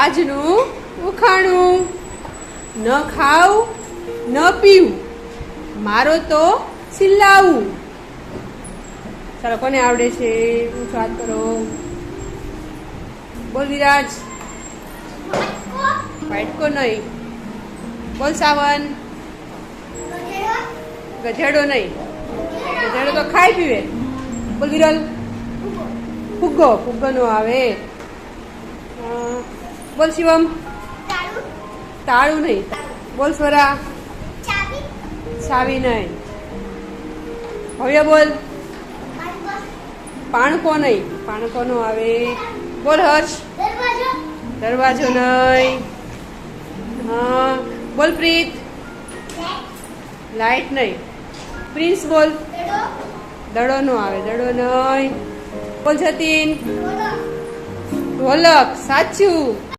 આજનું ઉખાણું. ન ખાવ ન પીવું મારો તો સિલાવું. ચાલો, કોને આવડે છે? હું વાત કરો. બોલ વિરાજ. વાઇટકો નહીં. બોલ સાવન. ગધેડો નહીં. ગધેડો તો ખાઈ પીવે. બોલ વિરલ. ફુગ્ગો. ફુગ્ગો નો આવે. બોલ શિવમ. તાળું નહીં. બોલ સ્વરા. સાવી નહીં. હવે બોલ. પાણકો નહીં. પાણકો નો આવે. બોલ હર્ષ. દરવાજો? નહીં. હા. બોલ પ્રીત. લાઈટ? નહીં. પ્રિન્સ બોલ. દડો? નો આવે. દડો નહીં. બોલ જતીન. ઢોલક. સાચું.